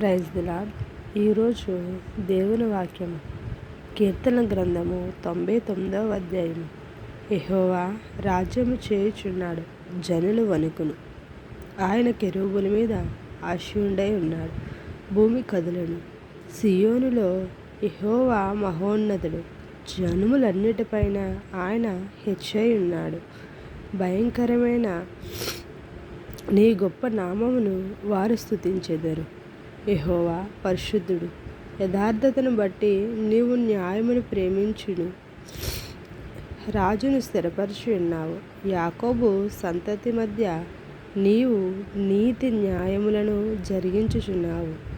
Praise దిలాడ్ ఈరోజు దేవుని వాక్యం కీర్తన గ్రంథము తొంభై తొమ్మిదవ అధ్యాయము. ఎహోవా రాజ్యము చేయుచున్నాడు జనులు వణుకును. ఆయన కెరువుల మీద ఆశయుండై ఉన్నాడు భూమి కదులను. సియోనులో ఎహోవా మహోన్నతుడు జనుములన్నిటిపైన ఆయన హెచ్చై ఉన్నాడు. భయంకరమైన నీ గొప్ప నామమును వారు స్థుతించెదరు యహోవా పరిశుద్ధుడు. యథార్థతను బట్టి నీవు న్యాయమును ప్రేమించును. రాజును స్థిరపరిచి ఉన్నావు. యాకోబు సంతతి మధ్య నీవు నీతి న్యాయములను జరిగించుచున్నావు.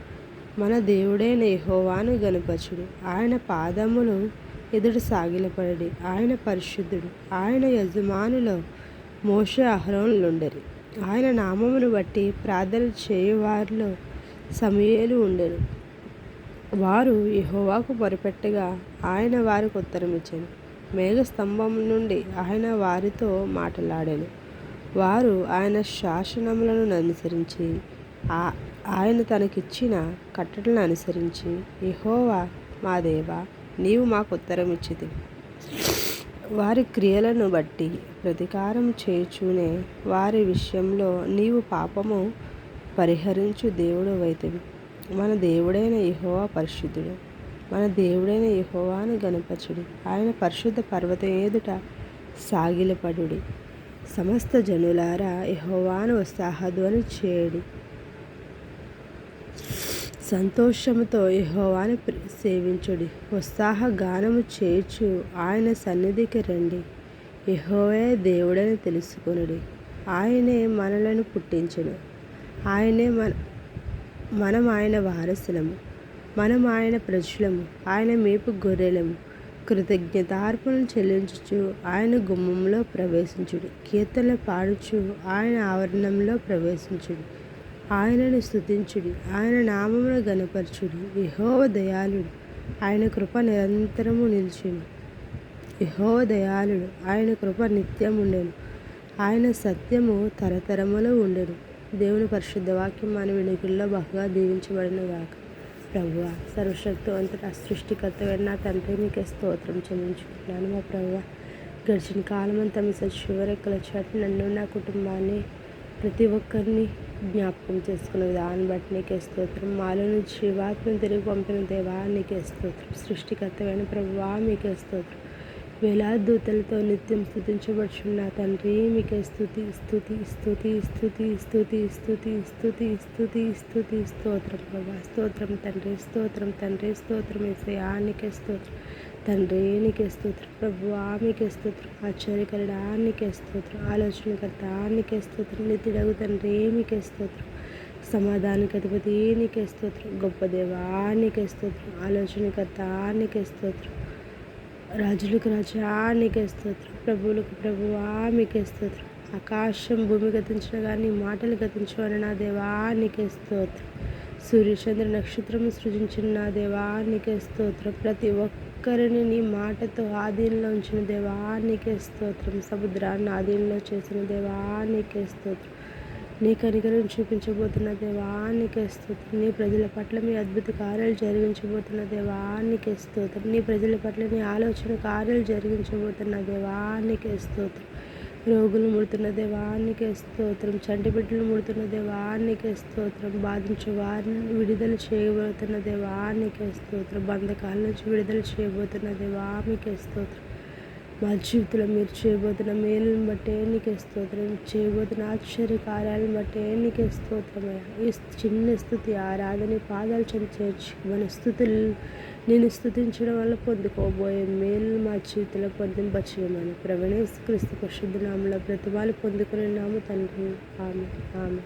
మన దేవుడైన యహోవాను గనుపచుడు ఆయన పాదములు ఎదుడు సాగిలపడి ఆయన పరిశుద్ధుడు. ఆయన యజమానులో మోష అహరోనులుండరి. ఆయన నామమును బట్టి ప్రార్థన చేయువారిలో సమయలు ఉండెను. వారు యెహోవాకు మొరపెట్టగా ఆయన వారికి ఉత్తరమిచ్చాను. మేఘస్తంభం నుండి ఆయన వారితో మాట్లాడాను. వారు ఆయన శాసనములను అనుసరించి ఆ- ఆయన తనకిచ్చిన కట్టడలను అనుసరించి ఇహోవా మా దేవ నీవు మాకు ఉత్తరం ఇచ్చితి వారి క్రియలను బట్టి ప్రతీకారం చేయుచునే వారి విషయంలో నీవు పాపము పరిహరించు దేవుడు వైతివి. మన దేవుడైన యహోవా పరిశుద్ధుడు. మన దేవుడైన యహోవాను గణపచుడు ఆయన పరిశుద్ధ పర్వతం ఎదుట సాగిలపడుడి. సమస్త జనులారా యహోవాను ఉత్సాహధ్వని చేయడి. సంతోషముతో యహోవాను ప్ర- సేవించుడి. ఉత్సాహ గానము చేర్చు ఆయన సన్నిధికి రండి. యహోవే దేవుడని తెలుసుకొనుడి. ఆయనే మనలను పుట్టించును. ఆయనే మన మనం ఆయన వారసులము. మనం ఆయన ప్రజలము. ఆయన మేపు గొర్రెలము. కృతజ్ఞతార్పణలు చెల్లించుచు ఆయన గుమ్మంలో ప్రవేశించుడు. కీర్తనలు పాడుచు ఆయన ఆవరణంలో ప్రవేశించుడు. ఆయనను స్థుతించుడి ఆయన నామమును గనపరచుడి యహోవ దయాళుడు. ఆయన కృప నిరంతరము నిలిచిను. యహోవ దయాళుడు. ఆయన కృప నిత్యం ఉండెను ఆయన సత్యము తరతరములో ఉండెను. దేవుని పరిశుద్ధ వాక్యం మన వెనుకల్లో బహుగా దీవించబడిన గాక. ప్రభువ సర్వశక్తివంతుడ సృష్టికర్తమైన నా తండ్రి నీకే స్తోత్రం చెల్లించుకుంటున్నాను. మా ప్రభువ గడిచిన కాలం అంతా మీ సచివరెక్కల చాటు నన్ను నా కుటుంబాన్ని ప్రతి ఒక్కరిని జ్ఞాపకం చేసుకున్న దాన్ని బట్టి నీకే స్తోత్రం. మాలో నుంచి వాత్మను తిరిగి పంపిన దేవా నీకే స్తోత్రం. సృష్టికర్తమైన ప్రభువా మీకే స్తోత్రం. వేలాది దూతలతో నిత్యం స్థుతించబడుచున్న తండ్రి మీకే స్థుతి స్థుతి స్థుతి స్థుతి స్థుతి స్థుతి స్థుతి స్థుతి స్థుతి స్తోత్రం ప్రభా స్తోత్రం తండ్రి స్తోత్రం తండ్రి స్తోత్రం ఏసయ్యా నీకే స్తోత్రం. తండ్రి నీకే స్తోత్రం. ప్రభు ఆమెకే స్తోత్రం. ఆశ్చర్యకరుడా నీకే స్తోత్రం. ఆలోచనకర్త నీకే స్తోత్రం. నితిడగు తండ్రి నీకే స్తోత్రం. సమాధానికి అధిపతి నీకే స్తోత్రం. గొప్ప దేవా నీకే స్తోత్రం. ఆలోచనకర్త నీకే స్తోత్రం. రాజులకు రాజా నీకే స్తోత్రం. ప్రభువులకు ప్రభువా మీకే స్తోత్రం. ఆకాశం భూమి గతించిన కానీ మాటలు గతించవని నా దేవా నీకే స్తోత్రం. సూర్యచంద్ర నక్షత్రం సృజించిన నా దేవా నీకే స్తోత్రం. ప్రతి ఒక్కరిని నీ మాటతో ఆధీనంలో ఉంచిన దేవా నీకే స్తోత్రం. సముద్రాన్ని ఆధీనంలో చేసిన దేవా నీకే స్తోత్రం. నీ కనికరం చూపించబోతున్న దేవా నీకే స్తోత్రం. నీ ప్రజల పట్ల మీ అద్భుత కార్యాలు జరిగించబోతున్న దేవా నీకే స్తోత్రం. నీ ప్రజల పట్ల నీ ఆలోచన కార్యాలు జరిగించబోతున్న దేవా నీకే స్తోత్రం. రోగులు ముడుతున్న దేవానికి స్తోత్రం. చంటి బిడ్డలు ముడుతున్న దేవానికి స్తోత్రం. బాధించే వారిని విడుదల చేయబోతున్న దేవానికి స్తోత్రం. బంధకాల నుంచి విడుదల చేయబోతున్న దేవానికి స్తోత్రం. మా జీవితంలో మీరు చేయబోతున్న మేలుని బట్టే నీకే స్తోత్రం. చేయబోతున్న ఆశ్చర్య కార్యాలను బట్టే నీకే స్తోత్రమయ్యా ఈ చిన్న స్థుతి ఆరాధని పాదాలు చెంది చేర్చి మన స్థుతులు నేను స్థుతించడం వల్ల పొందుకోబోయే మేలు మా జీవితంలో పొందింపచేయమని ప్రవణేశ్ క్రీస్తు పరిశుద్ధ ప్రతిభాలు పొందుకునే నామ తండ్రి. ఆమె ఆమె